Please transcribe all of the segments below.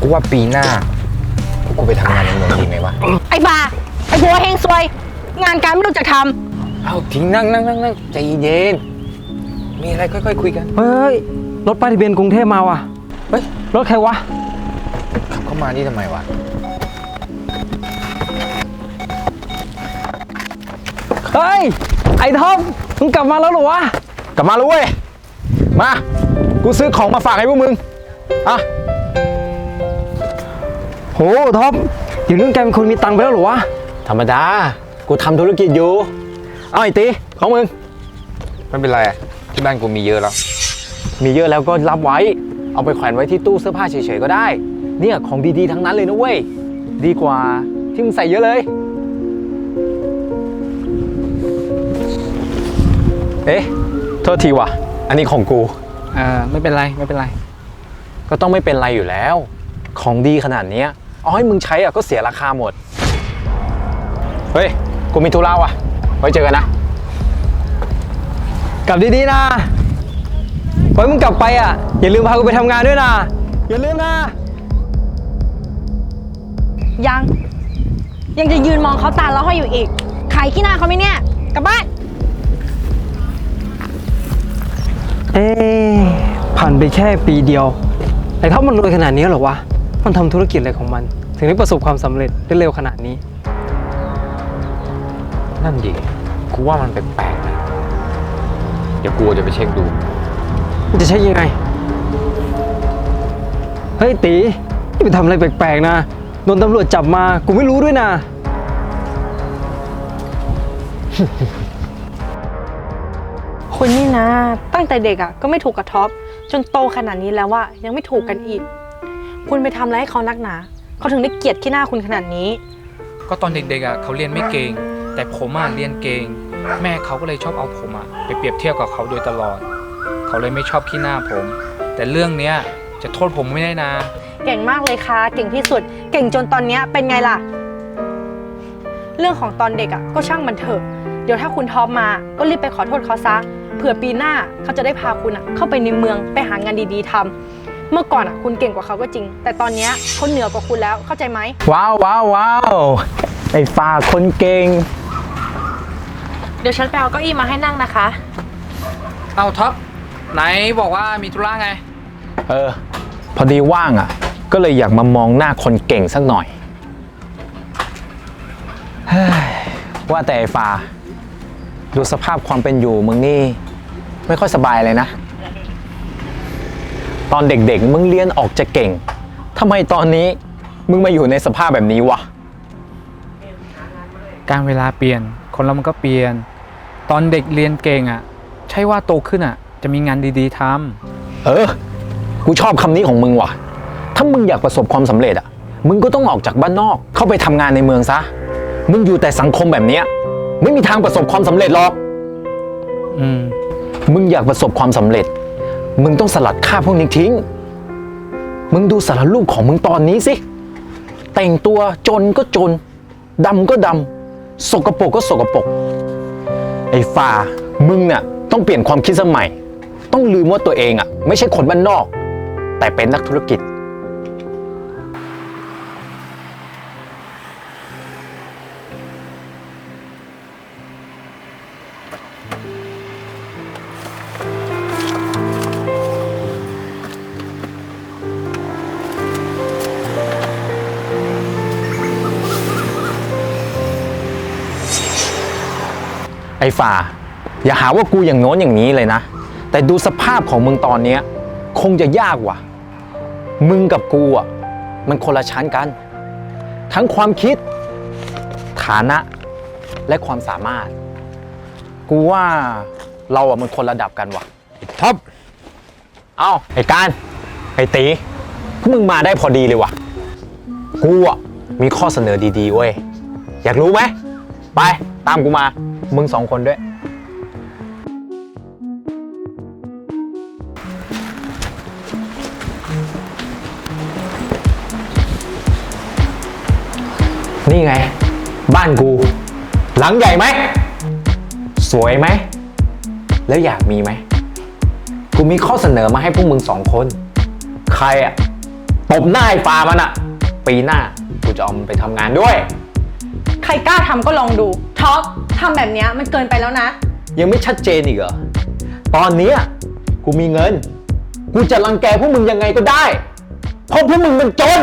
กูว่าปีหน้าพวกกูไปทำงานในเมืองดีไหมวะ ไอ้บ้าไอ้บัวเฮงซวย งานการไม่รู้จักทเอาทิ้งนั่งนั่งนั่งนั่งใจเย็น มีอะไรค่อยๆคุยกัน เฮ้ย รถป้ายทะเบียนกรุงเทพมาว่ะ เฮ้ย รถใครวะ ขับเข้ามานี่ทำไมวะ เฮ้ย ไอ้ท็อปมึงกลับมาแล้วเหรอวะ กลับมาแล้วเว้ย มา กูซื้อของมาฝากให้พวกมึง อะ โหท็อปเดี๋ยวนี้แกเป็นคนมีตังค์ไปแล้วเหรอวะ ธรรมดา กูทำธุรกิจอยู่ เอาไอ้ตีของมึง ไม่เป็นไรอะที่บ้านกูมีเยอะแล้ว มีเยอะแล้วก็รับไว้ เอาไปแขวนไว้ที่ตู้เสื้อผ้าเฉยๆก็ได้ เนี่ยของดีๆทั้งนั้นเลยนะเว้ย ดีกว่าที่มึงใส่เยอะเลย เอ๊ะ โทษทีว่ะ อันนี้ของกู เออไม่เป็นไรไม่เป็นไร ก็ต้องไม่เป็นไรอยู่แล้ว ของดีขนาดเนี้ย เอาให้มึงใช้อะก็เสียราคาหมด เฮ้ย กูมีธุระว่ะ ไว้เจอกันนะ กลับดีๆนะ ไว้มึงกลับไปอะ อย่าลืมพากูไปทำงานด้วยนะ อย่าลืมนะำยัง ยังจะยืนมองเขาตาแล้วห้อยอยู่อีก ขายขี้หน้าเขาไหมเนี่ย กลับบ้าน เอ๊ะผ่านไปแค่ปีเดียวไอ้ท็อปมันรวยขนาดนี้เหรอวะ มันทำธุรกิจอะไรของมัน ถึงได้ประสบความสำเร็จได้เร็วขนาดนี้ นั่นดิกูว่ามันแปลกๆนะเดี๋ยวกูจะไปเช็คดูมันจะใช้ยังไง เฮ้ยตีอย่าไปทำอะไรแปลกๆนะ โดนตำรวจจับมา กูไม่รู้ด้วยนะคุณนี่นะ ตั้งแต่เด็กอะก็ไม่ถูกกับท็อป จนโตขนาดนี้แล้วว่ายังไม่ถูกกันอีก คุณไปทำอะไรให้เขานักหนา เขาถึงได้เกลียดขี้หน้าคุณขนาดนี้ ก็ตอนเด็กๆอะเขาเรียนไม่เก่ง แต่ผมอะเรียนเก่ง แม่เขาก็เลยชอบเอาผมอะไปเปรียบเทียบกับเขาโดยตลอด เขาเลยไม่ชอบขี้หน้าผม แต่เรื่องเนี้ยจะโทษผมไม่ได้นะ เก่งมากเลยค่ะ เก่งที่สุด เก่งจนตอนเนี้ยเป็นไงล่ะ เรื่องของตอนเด็กอะก็ช่างมันเถอะ เดี๋ยวถ้าคุณท็อปมา ก็รีบไปขอโทษเขาซะ เผื่อปีหน้าเขาจะได้พาคุณอะเข้าไปในเมืองไปหางานดีๆทำ เมื่อก่อนอะคุณเก่งกว่าเขาก็จริง แต่ตอนเนี้ยเขาเหนือกว่าคุณแล้วเข้าใจไหม ว้าวว้าวว้าวไอ้ฟ้าคนเก่ง เดี๋ยวฉันไปเอาเก้าอี้มาให้นั่งนะคะ เอาท็อปไหนบอกว่ามีธุระไง เออ พอดีว่างอะ ก็เลยอยากมามองหน้าคนเก่งสักหน่อยเฮ้ยว่าแต่ไอ้ฟ้าดูสภาพความเป็นอยู่มึงนี่ ไม่ค่อยสบายเลยนะ ตอนเด็กๆ มึงเรียนออกจะเก่งทำไมตอนนี้มึงมาอยู่ในสภาพแบบนี้วะ การเวลาเปลี่ยน คนเรามันก็เปลี่ยน ตอนเด็กเรียนเก่งอะ ใช่ว่าโตขึ้นอะ จะมีงานดีๆทำเออ กูชอบคำนี้ของมึงว่ะ ถ้ามึงอยากประสบความสำเร็จอะ มึงก็ต้องออกจากบ้านนอก เข้าไปทำงานในเมืองซะ มึงอยู่แต่สังคมแบบเนี้ยไม่มีทางประสบความสำเร็จหรอกอืม มึงอยากประสบความสำเร็จ มึงต้องสลัดข้าพวกนี้ทิ้ง มึงดูสารรูปของมึงตอนนี้สิ แต่งตัวจนก็จน ดำก็ดำ สกปรกก็สกปรก ไอ้ฟ้ามึงเนี่ยต้องเปลี่ยนความคิดสมัย ต้องลืมว่าตัวเองอะ ไม่ใช่คนบ้านนอก แต่เป็นนักธุรกิจ ไอ้ฝ่า อย่าหาว่ากูอย่างโน้นอย่างนี้เลยนะ แต่ดูสภาพของมึงตอนเนี้ยคงจะยากว่ะ มึงกับกูอะมันคนละชั้นกัน ทั้งความคิด ฐานะและความสามารถ กูว่าเราอะมันคนระดับกันว่ะ ท็อป เอ้าไอ้การไอ้ตีพวกมึงมาได้พอดีเลยว่ะ กูอะมีข้อเสนอดีๆเว้ย อยากรู้ไหม ไปตามกูมา มึงสองคนด้วย นี่ไง บ้านกู หลังใหญ่ไหม สวยไหม แล้วอยากมีไหม กูมีข้อเสนอมาให้พวกมึงสองคน ใครอะตบหน้าไอ้ฟ้ามันอะปีหน้า กูจะเอามันไปทำงานด้วย ใครกล้าทำก็ลองดูท็อปทำแบบเนี้ยมันเกินไปแล้วนะ ยังไม่ชัดเจนอีกเหรอ ตอนเนี้ยกูมีเงิน กูจะรังแกพวกมึงยังไงก็ได้ เพราะพวกมึงมันจน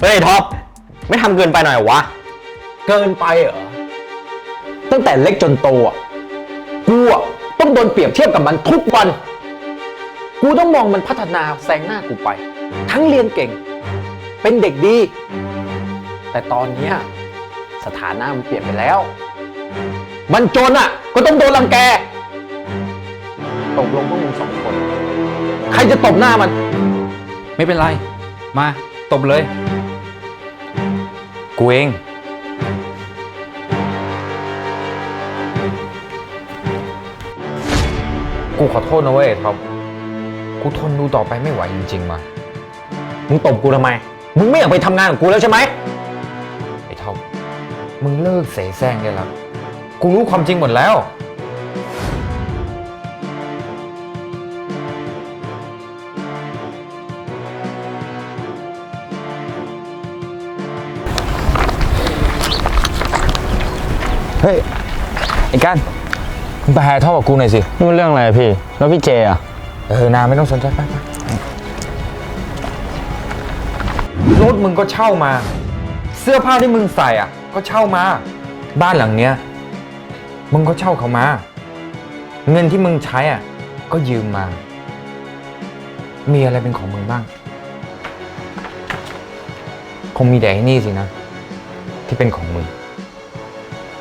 เฮ้ยท็อปไม่ทำเกินไปหน่อยวะ เกินไปเหรอ ตั้งแต่เล็กจนโตอะ กูอะต้องโดนเปรียบเทียบกับมันทุกวัน กูต้องมองมันพัฒนาแซงหน้ากูไป ทั้งเรียนเก่ง เป็นเด็กดี แต่ตอนเนี้ยสถานะมันเปลี่ยนไปแล้ว มันจนอะ ก็ต้องโดนรังแกตกลงพวกมึงสองคน ใครจะตบหน้ามัน ไม่เป็นไร มาตบเลย กูเอง กูขอโทษนะเว้ยท็อปกูทนดูต่อไปไม่ไหวจริงๆว่ะมึงตบกูทำไม มึงไม่อยากไปทำงานกับกูแล้วใช่ไหมไอ้ท็อป มึงเลิกเสแสร้งได้แล้ว กูรู้ความจริงหมดแล้ว เฮ้ย ไอ้กันมึงไปหาท็อปกับกูหน่อยสิ นี่มันเรื่องอะไรพี่ แล้วพี่เจอะ เออนาไม่ต้องสนใจไปไปรถมึงก็เช่ามา เสื้อผ้าที่มึงใส่อะ ก็เช่ามา บ้านหลังเนี้ยมึงก็เช่าเขามา เงินที่มึงใช้อะก็ยืมมา มีอะไรเป็นของมึงบ้าง คงมีแต่ไอ้นี่สินะ ที่เป็นของมึง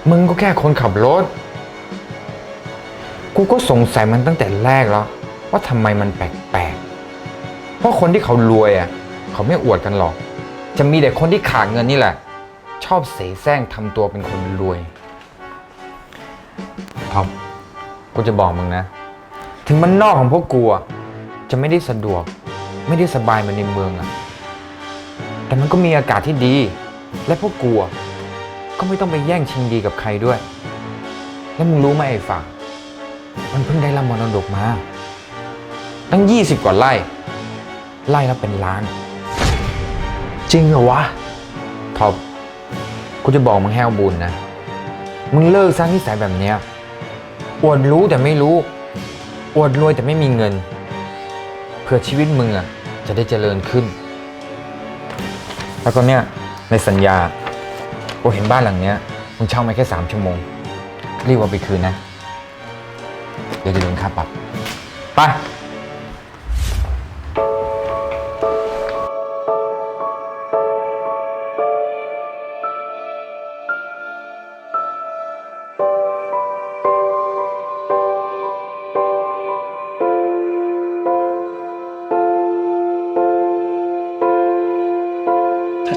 มึงก็แค่คนขับรถ กูก็สงสัยมันตั้งแต่แรกแล้ว ว่าทำไมมันแปลกๆ เพราะคนที่เขารวยอะ เขาไม่อวดกันหรอก จะมีแต่คนที่ขาดเงินนี่แหละ ชอบเสแสร้งทำตัวเป็นคนรวยท็อปกูจะบอกมึงนะ ถึงมันนอกของพวกกูอะจะไม่ได้สะดวก ไม่ได้สบายเหมือนในเมืองอะแต่มันก็มีอากาศที่ดี และพวกกูอะก็ไม่ต้องไปแย่งชิงดีกับใครด้วย แล้วมึงรู้ไหมไอ้ฝากมันเพิ่งได้รับมรดกมา ตั้ง 20 กว่าไร่ ไร่ละเป็นล้าน จริงเหรอวะท็อป กูจะบอกมึงแห้วบุญนะ มึงเลิกสร้างนิสัยแบบเนี้ยอวดรู้แต่ไม่รู้อวดรวยแต่ไม่มีเงิน เพื่อชีวิตมึงอะจะได้เจริญขึ้น แล้วก็เนี่ยในสัญญากูเห็นบ้านหลังเนี้ยมึงเช่ามาแค่สามชั่วโมง รีบเอาไปคืนนะ เดี๋ยวจะโดนค่าปรับไป